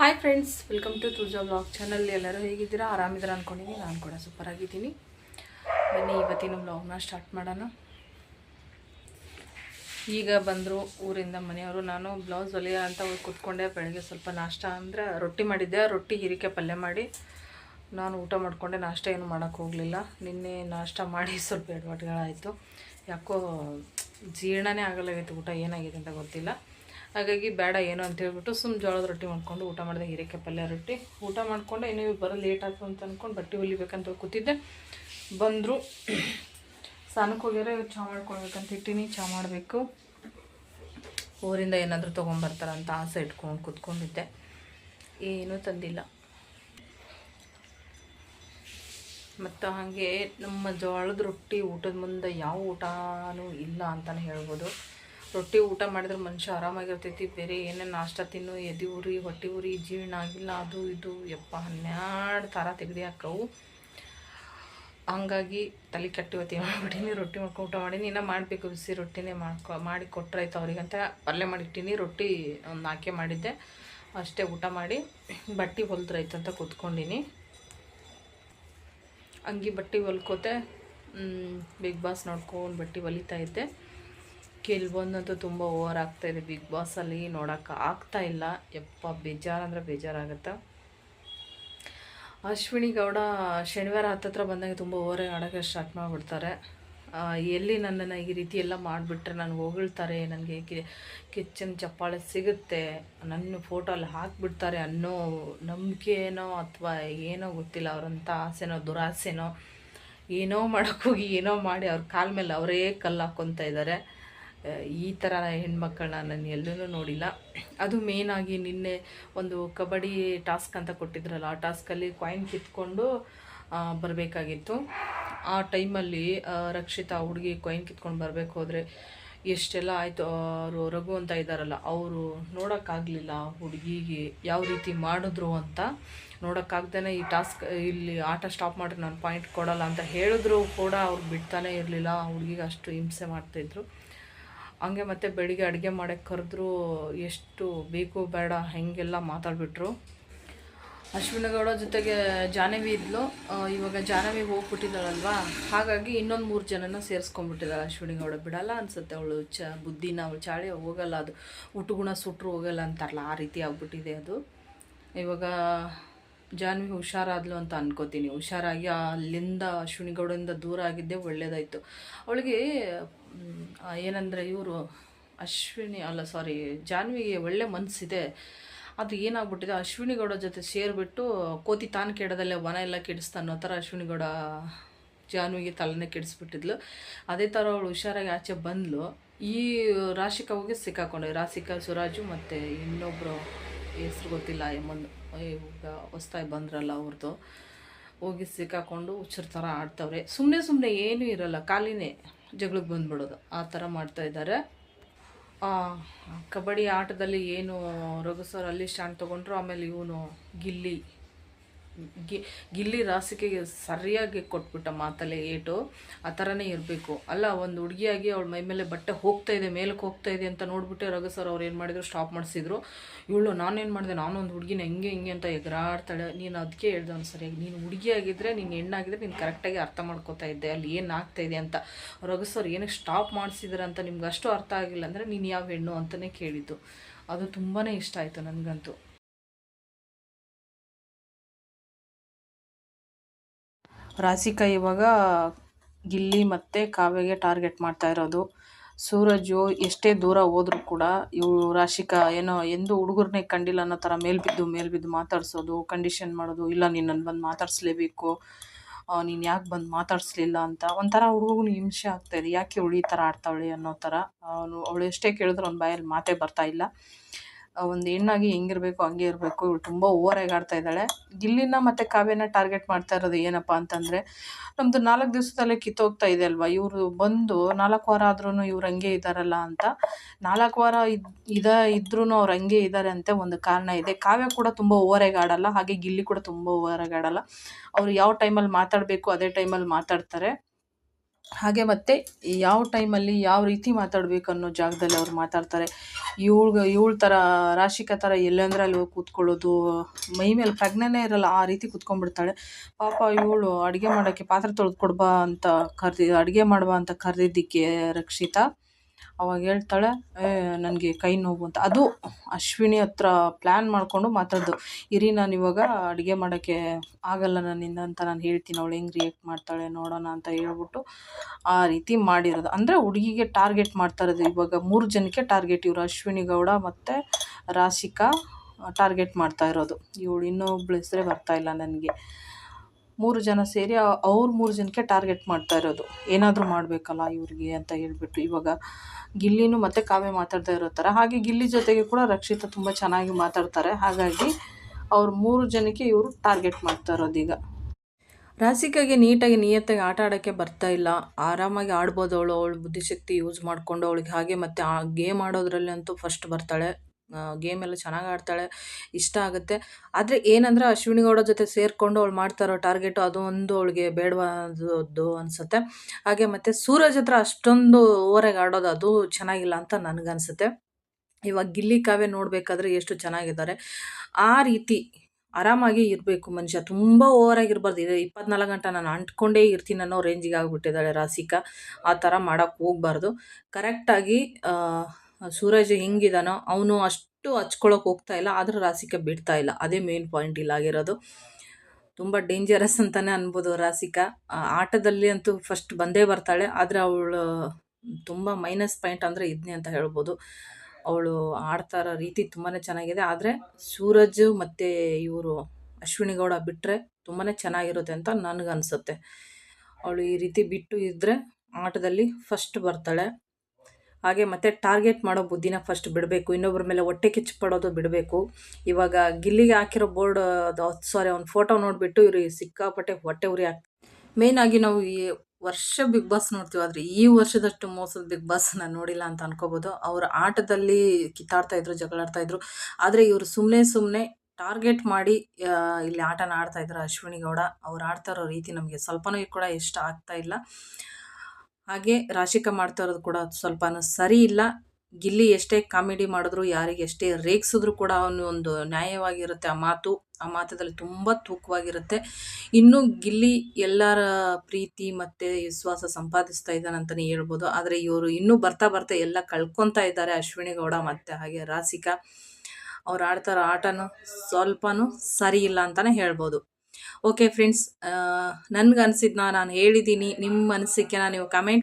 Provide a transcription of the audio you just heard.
Hi friends welcome to ತುಜಾ blog channel ಎಲ್ಲರೂ ಹೇಗಿದ್ದೀರಾ? ಆರಾಮಿದ್ದೀರಾ ಅಂದ್ಕೊಂಡಿದ್ದೀನಿ ನಾನು ಕೂಡ ಸೂಪರ್ ಆಗಿದ್ದೀನಿ. ಬನ್ನಿ, ಇವತ್ತಿನ ಬ್ಲಾಗ್ನ ಸ್ಟಾರ್ಟ್ ಮಾಡೋಣ. ಈಗ ಬಂದರು ಊರಿಂದ ಮನೆಯವರು. ನಾನು ಬ್ಲೌಸ್ ಹೊಲಿಯ ಅಂತ ಹೋಗಿ ಕೂತ್ಕೊಂಡೆ. ಬೆಳಗ್ಗೆ ಸ್ವಲ್ಪ ನಾಷ್ಟ ಅಂದರೆ ರೊಟ್ಟಿ ಮಾಡಿದ್ದೆ. ರೊಟ್ಟಿ ಹೀರಿಕೆ ಪಲ್ಯ ಮಾಡಿ ನಾನು ಊಟ ಮಾಡಿಕೊಂಡೆ. ನಾಷ್ಟ ಏನು ಮಾಡೋಕ್ಕೆ ಹೋಗಲಿಲ್ಲ. ನಿನ್ನೆ ನಾಷ್ಟ ಮಾಡಿ ಸ್ವಲ್ಪ ಎಡವಟ್ಗಳಾಯಿತು ಯಾಕೋ ಜೀರ್ಣನೇ ಆಗಲಾಗಿತ್ತು ಊಟ. ಏನಾಗಿದೆ ಅಂತ ಗೊತ್ತಿಲ್ಲ. ಹಾಗಾಗಿ ಬೇಡ ಏನು ಅಂತ ಹೇಳ್ಬಿಟ್ಟು ಸುಮ್ಮ ಜೋಳದ ರೊಟ್ಟಿ ಮಾಡ್ಕೊಂಡು ಊಟ ಮಾಡಿದೆ ಹೀರೆಕಾಯಿ ಪಲ್ಯ ರೊಟ್ಟಿ. ಊಟ ಮಾಡ್ಕೊಂಡು ಇನ್ನೂ ಬರೋ ಲೇಟ್ ಆಯ್ತು ಅಂತ ಅಂದ್ಕೊಂಡು ಬಟ್ಟೆ ಹೊಲಿಬೇಕಂತ ಕೂತಿದ್ದೆ. ಬಂದರು. ಸ್ನಾನಕ್ಕೆ ಹೋಗ್ಯಾರ ಚಹಾ ಮಾಡ್ಕೊಳ್ಬೇಕಂತ ಇಟ್ಟಿನಿ ಚಹಾ ಮಾಡಬೇಕು. ಊರಿಂದ ಏನಾದರೂ ತೊಗೊಂಬರ್ತಾರಂತ ಆಸೆ ಇಟ್ಕೊಂಡು ಕೂತ್ಕೊಂಡಿದ್ದೆ. ಏನೂ ತಂದಿಲ್ಲ. ಮತ್ತು ಹಾಗೆ ನಮ್ಮ ಜೋಳದ ರೊಟ್ಟಿ ಊಟದ ಮುಂದೆ ಯಾವ ಊಟನೂ ಇಲ್ಲ ಅಂತಲೇ ಹೇಳ್ಬೋದು. ರೊಟ್ಟಿ ಊಟ ಮಾಡಿದ್ರೆ ಮನುಷ್ಯ ಆರಾಮಾಗಿರ್ತೈತಿ. ಬೇರೆ ಏನೇನು ನಾಷ್ಟ ತಿನ್ನು, ಎದೆ ಉರಿ ಹೊಟ್ಟೆ ಉರಿ ಜೀರ್ಣ ಆಗಿಲ್ಲ, ಅದು ಇದು. ಯಪ್ಪ, ಹನ್ನೆರಡು ಥರ ತೆಗ್ದು ಹಾಕವು. ಹಂಗಾಗಿ ತಲೆ ಕಟ್ಟಿವತ್ತಿ ಮಾಡ್ಬಿಟ್ಟಿನಿ? ರೊಟ್ಟಿ ಮಾಡ್ಕೊ, ಊಟ ಮಾಡೀನಿ. ಇನ್ನೂ ಮಾಡಬೇಕು ಬಿಸಿ ರೊಟ್ಟಿನೇ ಮಾಡ್ಕೊ, ಮಾಡಿ ಕೊಟ್ಟರಾಯ್ತು ಅವ್ರಿಗಂತ. ಪಲ್ಯ ಮಾಡಿಟ್ಟಿನಿ ರೊಟ್ಟಿ ಒಂದು ನಾಲ್ಕೆ ಮಾಡಿದ್ದೆ. ಅಷ್ಟೇ ಊಟ ಮಾಡಿ ಬಟ್ಟೆ ಅಂತ ಕೂತ್ಕೊಂಡಿನಿ. ಅಂಗಿ ಬಟ್ಟೆ ಹೊಲ್ಕೋತೆ ಬಿಗ್ ಬಾಸ್ ನೋಡ್ಕೊಂಡು ಬಟ್ಟೆ ಹೊಲಿತಾ ಇದ್ದೆ. ಕೆಲವೊಂದಂತೂ ತುಂಬ ಓವರ್ ಆಗ್ತಾಯಿದೆ ಬಿಗ್ ಬಾಸಲ್ಲಿ ನೋಡೋಕೆ ಆಗ್ತಾ ಇಲ್ಲ. ಯಪ್ಪ, ಬೇಜಾರು ಅಂದರೆ ಬೇಜಾರಾಗುತ್ತೆ. ಅಶ್ವಿನಿ ಗೌಡ ಶನಿವಾರ ಹತ್ತತ್ರ ಬಂದಾಗ ತುಂಬ ಓವರೇ ಆಡೋಕ್ಕೆ ಸ್ಟಾರ್ಟ್ ಮಾಡಿಬಿಡ್ತಾರೆ. ಎಲ್ಲಿ ನನ್ನನ್ನು ಈ ರೀತಿ ಎಲ್ಲ ಮಾಡಿಬಿಟ್ರೆ ನಾನು ಹೊಗಳ್ತಾರೆ, ನನಗೆ ಕಿಚನ್ ಚಪ್ಪಾಳೆ ಸಿಗುತ್ತೆ, ನನ್ನ ಫೋಟೋ ಅಲ್ಲಿ ಹಾಕಿಬಿಡ್ತಾರೆ ಅನ್ನೋ ನಂಬಿಕೆನೋ ಅಥವಾ ಏನೋ ಗೊತ್ತಿಲ್ಲ ಅವರಂಥ ಆಸೆನೋ ದುರಾಸೆನೋ ಏನೋ ಮಾಡೋಕ್ಕೋಗಿ ಏನೋ ಮಾಡಿ ಅವ್ರ ಕಾಲ ಮೇಲೆ ಅವರೇ ಕಲ್ಲು ಹಾಕ್ಕೊತಾ ಇದ್ದಾರೆ ಈ ಥರ ಹೆಣ್ಮಕ್ಕಳನ್ನ ನಾನು ಎಲ್ಲೂ ನೋಡಿಲ್ಲ. ಅದು ಮೇನಾಗಿ ನಿನ್ನೆ ಒಂದು ಕಬಡ್ಡಿ ಟಾಸ್ಕ್ ಅಂತ ಕೊಟ್ಟಿದ್ರಲ್ಲ, ಆ ಟಾಸ್ಕಲ್ಲಿ ಕಾಯಿನ್ ಕಿತ್ಕೊಂಡು ಬರಬೇಕಾಗಿತ್ತು. ಆ ಟೈಮಲ್ಲಿ ರಕ್ಷಿತಾ ಹುಡುಗಿ ಕಾಯಿನ್ ಕಿತ್ಕೊಂಡು ಬರಬೇಕು ಹೋದರೆ ಎಷ್ಟೆಲ್ಲ ಆಯಿತು ಅವರು ರಘು ಅಂತ ಇದ್ದಾರಲ್ಲ ಅವರು ನೋಡೋಕ್ಕಾಗಲಿಲ್ಲ ಹುಡುಗಿಗೆ ಯಾವ ರೀತಿ ಮಾಡಿದ್ರು ಅಂತ. ನೋಡೋಕ್ಕಾಗ್ದೇ ಈ ಟಾಸ್ಕ್, ಇಲ್ಲಿ ಆಟ ಸ್ಟಾಪ್ ಮಾಡಿದ್ರೆ ನಾನು ಪಾಯಿಂಟ್ ಕೊಡೋಲ್ಲ ಅಂತ ಹೇಳಿದ್ರು ಕೂಡ ಅವ್ರು ಬಿಡ್ತಾನೆ ಇರಲಿಲ್ಲ ಹುಡುಗಿಗೆ ಅಷ್ಟು ಹಿಂಸೆ ಮಾಡ್ತಾಯಿದ್ರು ಹಂಗೆ ಮತ್ತೆ ಬೆಳಿಗ್ಗೆ ಅಡುಗೆ ಮಾಡೋಕ್ಕೆ ಕರೆದ್ರು ಎಷ್ಟು ಬೇಕು ಬೇಡ ಹೆಂಗೆಲ್ಲ ಮಾತಾಡ್ಬಿಟ್ರು. ಅಶ್ವಿನಗೌಡ ಜೊತೆಗೆ ಜಾಹ್ನವಿ ಇದ್ಲು. ಇವಾಗ ಜಾಹ್ನವಿ ಹೋಗ್ಬಿಟ್ಟಿದ್ದಾಳಲ್ವಾ? ಹಾಗಾಗಿ ಇನ್ನೊಂದು ಮೂರು ಜನನ ಸೇರಿಸ್ಕೊಂಡ್ಬಿಟ್ಟಿದ್ದಾಳೆ ಅಶ್ವಿನಿಗೌಡ. ಬಿಡಲ್ಲ ಅನ್ಸುತ್ತೆ ಅವಳು ಚ, ಬುದ್ಧಿನ, ಅವಳು ಚಾಳಿ ಹೋಗಲ್ಲ ಅದು. ಊಟಗುಣ ಸುಟ್ಟರು ಹೋಗಲ್ಲ ಅಂತಾರಲ್ಲ, ಆ ರೀತಿ ಆಗ್ಬಿಟ್ಟಿದೆ ಅದು. ಇವಾಗ ಜಾಹ್ನವಿ ಹುಷಾರಾದ್ಲು ಅಂತ ಅನ್ಕೋತೀನಿ. ಹುಷಾರಾಗಿ ಅಲ್ಲಿಂದ ಅಶ್ವಿನಿಗೌಡದಿಂದ ದೂರ ಆಗಿದ್ದೆ ಒಳ್ಳೇದಾಯಿತು. ಅವಳಿಗೆ ಏನಂದರೆ ಇವರು ಅಶ್ವಿನಿ, ಅಲ್ಲ ಸಾರಿ ಜಾನ್ವಿಗೆ ಒಳ್ಳೆ ಮನಸ್ಸಿದೆ ಅದು ಏನಾಗ್ಬಿಟ್ಟಿದೆ? ಅಶ್ವಿನಿಗೌಡ ಜೊತೆ ಸೇರಿಬಿಟ್ಟು ಕೋತಿ ತಾನು ಕೆಡದಲ್ಲೇ ವನ ಎಲ್ಲ ಕೆಡಿಸ್ತಾನೋ ಥರ ಅಶ್ವಿನಿಗೌಡ ಜಾನ್ವಿಗೆ ತಲೆನೇ ಕೆಡಿಸ್ಬಿಟ್ಟಿದ್ಲು. ಅದೇ ಥರ ಅವಳು ಹುಷಾರಾಗಿ ಆಚೆ ಬಂದ್ಲು. ಈ ರಾಶಿಕಾ ಹೋಗಿ ಸಿಕ್ಕಾಕೊಂಡೆ. ರಾಶಿಕಾ, ಸುರಾಜು ಮತ್ತು ಇನ್ನೊಬ್ಬರು ಹೆಸ್ರು ಗೊತ್ತಿಲ್ಲ ಎಮ್ಮಂದು ಇವಾಗ ಹೊಸ್ತಾಯಿ ಬಂದ್ರಲ್ಲ ಅವ್ರದ್ದು ಹೋಗಿ ಸಿಕ್ಕಾಕೊಂಡು ಹುಚ್ಚರ ಥರ ಆಡ್ತವ್ರೆ. ಸುಮ್ಮನೆ ಸುಮ್ಮನೆ ಏನೂ ಇರಲ್ಲ ಖಾಲಿನೇ ಜಗಳಕ್ಕೆ ಬಂದ್ಬಿಡೋದು. ಆ ಥರ ಮಾಡ್ತಾ ಇದ್ದಾರೆ. ಆ, ಕಬಡ್ಡಿ ಆಟದಲ್ಲಿ ಏನು ರಘು ಸರ್ ಅಲ್ಲಿ ಸ್ಟ್ಯಾಂಡ್ ತೊಗೊಂಡ್ರು ಆಮೇಲೆ ಇವನು ಗಿಲ್ಲಿ. ಗಿಲ್ಲಿ ರಾಸಿಕೆಗೆ ಸರಿಯಾಗಿ ಕೊಟ್ಬಿಟ್ಟ ಮಾತಲ್ಲೇ ಏಟು, ಆ ಥರನೇ ಇರಬೇಕು. ಅಲ್ಲ, ಒಂದು ಹುಡುಗಿಯಾಗಿ ಅವಳ ಮೈ ಮೇಲೆ ಬಟ್ಟೆ ಹೋಗ್ತಾ ಇದೆ, ಮೇಲಕ್ಕೆ ಹೋಗ್ತಾ ಇದೆ ಅಂತ ನೋಡ್ಬಿಟ್ಟೆ ರಘು ಸರ್ ಅವ್ರು ಏನು ಮಾಡಿದ್ರು? ಸ್ಟಾಪ್ ಮಾಡಿಸಿದ್ರು. ಇವಳು, ನಾನೇನು ಮಾಡಿದೆ? ನಾನೊಂದು ಹುಡುಗಿನ ಹೆಂಗೆ ಹಿಂಗೆ ಅಂತ ಎಗರಾಡ್ತಾಳೆ. ನೀನು ಅದಕ್ಕೆ ಹೇಳ್ದೆ ಅವ್ನು ಸರಿಯಾಗಿ. ನೀನು ಹುಡುಗಿಯಾಗಿದ್ದರೆ ನೀನು ಹೆಣ್ಣಾಗಿದ್ರೆ ನೀನು ಕರೆಕ್ಟಾಗಿ ಅರ್ಥ ಮಾಡ್ಕೋತಾ ಇದ್ದೆ. ಅಲ್ಲಿ ಏನು ಇದೆ ಅಂತ. ರಘು ಸರ್ ಏನಕ್ಕೆ ಸ್ಟಾಪ್ ಮಾಡಿಸಿದ್ರೆ ಅಂತ ನಿಮ್ಗೆ ಅಷ್ಟು ಅರ್ಥ ಆಗಿಲ್ಲ ಅಂದರೆ ನೀನು ಯಾವ ಹೆಣ್ಣು ಅಂತಲೇ ಕೇಳಿದ್ದು. ಅದು ತುಂಬಾ ಇಷ್ಟ ಆಯಿತು ನನಗಂತೂ. ರಾಸಿಕಾ ಇವಾಗ ಗಿಲ್ಲಿ ಮತ್ತು ಕಾವ್ಯಗೆ ಟಾರ್ಗೆಟ್ ಮಾಡ್ತಾ ಇರೋದು. ಸೂರಜು ಎಷ್ಟೇ ದೂರ ಹೋದ್ರೂ ಕೂಡ ಇವು ರಾಶಿಕಾ ಏನೋ ಎಂದು ಹುಡುಗರನ್ನೇ ಕಂಡಿಲ್ಲ ಅನ್ನೋ ಥರ ಮೇಲ್ಬಿದ್ದು ಮೇಲ್ಬಿದ್ದು ಮಾತಾಡ್ಸೋದು ಕಂಡೀಷನ್ ಮಾಡೋದು, ಇಲ್ಲ ನೀನು ನನ್ನ ಬಂದು ಮಾತಾಡಿಸ್ಲೇಬೇಕು ನೀನು ಯಾಕೆ ಬಂದು ಮಾತಾಡಿಸ್ಲಿಲ್ಲ ಅಂತ ಒಂಥರ ಹುಡುಗನ ಹಿಂಸೆ ಆಗ್ತಾಯಿದೆ ಯಾಕೆ ಇವಳು ಈ ಥರ ಆಡ್ತಾವಳೆ ಅನ್ನೋ ಥರ. ಅವನು ಅವಳು ಎಷ್ಟೇ ಕೇಳಿದ್ರು ಅವ್ನ ಬಾಯಲ್ಲಿ ಮಾತೇ ಬರ್ತಾ ಇಲ್ಲ. ಒಂದು ಹೆಣ್ಣಾಗಿ ಹೆಂಗಿರ್ಬೇಕು, ಹಂಗೆ ಇರಬೇಕು. ಇವಳು ತುಂಬ ಓವರಾಗಿ ಆಡ್ತಾ ಇದ್ದಾಳೆ. ಗಿಲ್ಲಿನ ಮತ್ತು ಕಾವ್ಯನ ಟಾರ್ಗೆಟ್ ಮಾಡ್ತಾ ಇರೋದು ಏನಪ್ಪ ಅಂತಂದರೆ ನಮ್ಮದು ನಾಲ್ಕು ದಿವಸದಲ್ಲೇ ಕಿತ್ತೋಗ್ತಾ ಇದೆ ಅಲ್ವಾ? ಇವರು ಬಂದು ನಾಲ್ಕು ವಾರ ಆದ್ರೂ ಇವ್ರು ಹಂಗೆ ಇದ್ದಾರಲ್ಲ ಅಂತ, ನಾಲ್ಕು ವಾರ ಇದ್, ಇದ ಇದ್ರೂ ಅವ್ರು ಹಂಗೆ ಇದ್ದಾರೆ ಅಂತ ಒಂದು ಕಾರಣ ಇದೆ. ಕಾವ್ಯ ಕೂಡ ತುಂಬ ಓವರಾಗಿ ಆಡಲ್ಲ, ಹಾಗೆ ಗಿಲ್ಲಿ ಕೂಡ ತುಂಬ ಓವರಾಗಿ ಆಡಲ್ಲ. ಅವ್ರು ಯಾವ ಟೈಮಲ್ಲಿ ಮಾತಾಡಬೇಕು ಅದೇ ಟೈಮಲ್ಲಿ ಮಾತಾಡ್ತಾರೆ. ಹಾಗೆ ಮತ್ತು ಯಾವ ಟೈಮಲ್ಲಿ ಯಾವ ರೀತಿ ಮಾತಾಡಬೇಕು ಅನ್ನೋ ಜಾಗದಲ್ಲಿ ಅವ್ರು ಮಾತಾಡ್ತಾರೆ. ಇವಳು ಇವಳ ಥರ ರಾಶಿಕ ಥರ ಎಲ್ಲಂದ್ರೆ ಅಲ್ಲಿ ಹೋಗಿ ಕೂತ್ಕೊಳ್ಳೋದು. ಮೈ ಮೇಲೆ ಪ್ರಜ್ಞೆನೇ ಇರಲ್ಲ, ಆ ರೀತಿ ಕೂತ್ಕೊಂಡ್ಬಿಡ್ತಾಳೆ ಪಾಪ ಇವಳು ಅಡುಗೆ ಮಾಡೋಕ್ಕೆ ಪಾತ್ರೆ ತೊಳೆದು ಕೊಡ್ಬಾ ಅಂತ ಕರ್ದಿ, ಅಡುಗೆ ಮಾಡುವ ಅಂತ ಕರೆದಿದ್ದಕ್ಕೆ ರಕ್ಷಿತಾ ಅವಾಗ ಹೇಳ್ತಾಳೆ, ಏ ನನಗೆ ಕೈ ನೋವು ಅಂತ. ಅದು ಅಶ್ವಿನಿ ಹತ್ರ ಪ್ಲ್ಯಾನ್ ಮಾಡಿಕೊಂಡು ಮಾತಾಡ್ದು. ಇರಿ, ನಾನು ಇವಾಗ ಅಡುಗೆ ಮಾಡೋಕ್ಕೆ ಆಗಲ್ಲ ನನ್ನಿಂದ ಅಂತ ನಾನು ಹೇಳ್ತೀನಿ. ಅವಳು ಹೆಂಗೆ ರಿಯಾಕ್ಟ್ ಮಾಡ್ತಾಳೆ ನೋಡೋಣ ಅಂತ ಹೇಳ್ಬಿಟ್ಟು ಆ ರೀತಿ ಮಾಡಿರೋದು. ಅಂದರೆ ಹುಡುಗಿಗೆ ಟಾರ್ಗೆಟ್ ಮಾಡ್ತಾ ಇರೋದು. ಇವಾಗ ಮೂರು ಜನಕ್ಕೆ ಟಾರ್ಗೆಟ್ ಇವರು. ಅಶ್ವಿನಿ ಗೌಡ ಮತ್ತು ರಾಶಿಕಾ ಟಾರ್ಗೆಟ್ ಮಾಡ್ತಾ ಇರೋದು. ಇವಳು ಇನ್ನೊಬ್ಳು ಹೆಸರೇ ಬರ್ತಾ ಇಲ್ಲ ನನಗೆ. ಮೂರು ಜನ ಸೇರಿ ಅವ್ರು ಮೂರು ಜನಕ್ಕೆ ಟಾರ್ಗೆಟ್ ಮಾಡ್ತಾ ಇರೋದು. ಏನಾದರೂ ಮಾಡಬೇಕಲ್ಲ ಇವ್ರಿಗೆ ಅಂತ ಹೇಳ್ಬಿಟ್ಟು ಇವಾಗ ಗಿಲ್ಲಿನೂ ಮತ್ತು ಕಾವ್ಯ ಮಾತಾಡ್ತಾ ಇರೋ ಥರ ಹಾಗೆ ಗಿಲ್ಲಿ ಜೊತೆಗೆ ಕೂಡ ರಕ್ಷಿತ ತುಂಬ ಚೆನ್ನಾಗಿ ಮಾತಾಡ್ತಾರೆ. ಹಾಗಾಗಿ ಅವ್ರು ಮೂರು ಜನಕ್ಕೆ ಇವರು ಟಾರ್ಗೆಟ್ ಮಾಡ್ತಾ ಇರೋದು ಈಗ. ರಾಸಿಕಾಗೆ ನೀಟಾಗಿ ನಿಯತ್ತಾಗಿ ಆಟ ಆಡೋಕ್ಕೆ ಬರ್ತಾ ಇಲ್ಲ. ಆರಾಮಾಗಿ ಆಡ್ಬೋದು ಅವಳು. ಅವಳು ಬುದ್ಧಿಶಕ್ತಿ ಯೂಸ್ ಮಾಡಿಕೊಂಡು ಅವಳಿಗೆ ಹಾಗೆ ಮತ್ತು ಆ ಗೇಮ್ ಆಡೋದ್ರಲ್ಲಿ ಅಂತೂ ಫಸ್ಟ್ ಬರ್ತಾಳೆ. ಗೇಮ್ ಎಲ್ಲ ಚೆನ್ನಾಗಿ ಆಡ್ತಾಳೆ, ಇಷ್ಟ ಆಗುತ್ತೆ. ಆದರೆ ಏನಂದ್ರೆ ಅಶ್ವಿನಿ ಗೌಡ ಜೊತೆ ಸೇರಿಕೊಂಡು ಅವಳು ಮಾಡ್ತಾರೋ ಟಾರ್ಗೆಟು ಅದು ಒಂದು ಅವಳಿಗೆ ಬೇಡವಾದದ್ದು ಅನಿಸುತ್ತೆ. ಹಾಗೆ ಮತ್ತು ಸೂರಜ್ ಹತ್ರ ಅಷ್ಟೊಂದು ಓವರಾಗಿ ಆಡೋದು ಅದು ಚೆನ್ನಾಗಿಲ್ಲ ಅಂತ ನನಗನ್ಸುತ್ತೆ. ಇವಾಗ ಗಿಲ್ಲಿ ಕಾವ್ಯ ನೋಡಬೇಕಾದ್ರೆ ಎಷ್ಟು ಚೆನ್ನಾಗಿದ್ದಾರೆ. ಆ ರೀತಿ ಆರಾಮಾಗಿ ಇರಬೇಕು ಮನುಷ್ಯ. ತುಂಬ ಓವರಾಗಿರ್ಬಾರ್ದು ಇದು ಇಪ್ಪತ್ನಾಲ್ಕು ಗಂಟೆ ನಾನು ಅಂಟ್ಕೊಂಡೇ ಇರ್ತೀನಿ ಅನ್ನೋ ರೇಂಜಿಗೆ ಆಗಿಬಿಟ್ಟಿದ್ದಾಳೆ ರಾಸಿಕಾ ಆ ಥರ ಮಾಡೋಕ್ಕೆ ಹೋಗ್ಬಾರ್ದು. ಕರೆಕ್ಟಾಗಿ ಸೂರಜ್ ಹೆಂಗಿದಾನೋ ಅವನು ಅಷ್ಟು ಹಚ್ಕೊಳಕ್ಕೆ ಹೋಗ್ತಾ ಇಲ್ಲ, ಆದರೂ ರಾಸಿಕ ಬಿಡ್ತಾ ಇಲ್ಲ. ಅದೇ ಮೇನ್ ಪಾಯಿಂಟ್ ಇಲ್ಲ ಆಗಿರೋದು. ತುಂಬ ಡೇಂಜರಸ್ ಅಂತಲೇ ಅನ್ಬೋದು ರಾಸಿಕಾ ಆಟದಲ್ಲಿ ಅಂತೂ ಫಸ್ಟ್ ಬಂದೇ ಬರ್ತಾಳೆ, ಆದರೆ ಅವಳು ತುಂಬ ಮೈನಸ್ ಪಾಯಿಂಟ್ ಅಂದರೆ ಇದ್ನೇ ಅಂತ ಹೇಳ್ಬೋದು. ಅವಳು ಆಡ್ತಾ ಇರೋ ರೀತಿ ತುಂಬಾ ಚೆನ್ನಾಗಿದೆ, ಆದರೆ ಸೂರಜ್ ಮತ್ತು ಇವರು ಅಶ್ವಿನಿ ಗೌಡ ಬಿಟ್ಟರೆ ತುಂಬಾ ಚೆನ್ನಾಗಿರುತ್ತೆ ಅಂತ ನನಗನ್ಸುತ್ತೆ. ಅವಳು ಈ ರೀತಿ ಬಿಟ್ಟು ಇದ್ದರೆ ಆಟದಲ್ಲಿ ಫಸ್ಟ್ ಬರ್ತಾಳೆ. ಹಾಗೆ ಮತ್ತೆ ಟಾರ್ಗೆಟ್ ಮಾಡೋ ಬುದ್ಧಿನ ಫಸ್ಟ್ ಬಿಡಬೇಕು ಇನ್ನೊಬ್ಬರ ಮೇಲೆ ಹೊಟ್ಟೆ ಕಿಚ್ಚು ಪಡೋದು ಬಿಡಬೇಕು. ಇವಾಗ ಗಿಲ್ಲಿಗೆ ಹಾಕಿರೋ ಬೋರ್ಡ್ ಅದು ಸಾರಿ ಅವ್ನ ಫೋಟೋ ನೋಡಿಬಿಟ್ಟು ಇವರು ಸಿಕ್ಕಾಪಟ್ಟೆ ಹೊಟ್ಟೆ ಉರಿ ಆಗ್ತದೆ ಮೇಯ್ನಾಗಿ ನಾವು ಈ ವರ್ಷ ಬಿಗ್ ಬಾಸ್ ನೋಡ್ತೀವಿ, ಆದರೆ ಈ ವರ್ಷದಷ್ಟು ಮೋಸದ ಬಿಗ್ ಬಾಸ್ ನಾನು ನೋಡಿಲ್ಲ ಅಂತ ಅನ್ಕೋಬೋದು. ಅವ್ರ ಆಟದಲ್ಲಿ ಕಿತ್ತಾಡ್ತಾ ಇದ್ರು, ಜಗಳಾಡ್ತಾ ಇದ್ರು. ಆದರೆ ಇವರು ಸುಮ್ಮನೆ ಸುಮ್ಮನೆ ಟಾರ್ಗೆಟ್ ಮಾಡಿ ಇಲ್ಲಿ ಆಟನ ಆಡ್ತಾ ಇದ್ರು ಅಶ್ವಿನಿ ಗೌಡ. ಅವ್ರು ಆಡ್ತಾ ಇರೋ ರೀತಿ ನಮಗೆ ಸ್ವಲ್ಪನೂ ಕೂಡ ಇಷ್ಟ ಆಗ್ತಾ ಇಲ್ಲ. ಹಾಗೆ ರಾಶಿಕಾ ಮಾಡ್ತಾ ಇರೋದು ಕೂಡ ಸ್ವಲ್ಪ ಸರಿ ಇಲ್ಲ. ಗಿಲ್ಲಿ ಎಷ್ಟೇ ಕಾಮಿಡಿ ಮಾಡಿದ್ರು, ಯಾರಿಗೆ ಎಷ್ಟೇ ರೇಗಿಸಿದ್ರು ಕೂಡ ಅವನು ಒಂದು ನ್ಯಾಯವಾಗಿರುತ್ತೆ. ಆ ಮಾತು, ಆ ಮಾತದಲ್ಲಿ ತುಂಬ ತೂಕವಾಗಿರುತ್ತೆ. ಇನ್ನು ಗಿಲ್ಲಿ ಎಲ್ಲರ ಪ್ರೀತಿ ಮತ್ತು ವಿಶ್ವಾಸ ಸಂಪಾದಿಸ್ತಾ ಇದ್ದಾನಂತಲೇ ಹೇಳ್ಬೋದು. ಆದರೆ ಇವರು ಇನ್ನೂ ಬರ್ತಾ ಬರ್ತಾ ಎಲ್ಲ ಕಳ್ಕೊತಾ ಇದ್ದಾರೆ ಅಶ್ವಿನಿ ಗೌಡ ಮತ್ತು ಹಾಗೆ ರಾಸಿಕಾ ಅವ್ರು ಆಡ್ತಾರೋ ಆಟನೂ ಸ್ವಲ್ಪನೂ ಸರಿ ಇಲ್ಲ ಅಂತಲೇ ಹೇಳ್ಬೋದು. ಓಕೆ ಫ್ರೆಂಡ್ಸ್ ನನಗೆ ಅನಿಸಿದ್ನ ನಾನು ಹೇಳಿದ್ದೀನಿ. ನಿಮ್ಮ ಅನಿಸಿಕೆನ ನೀವು ಕಮೆಂಟ್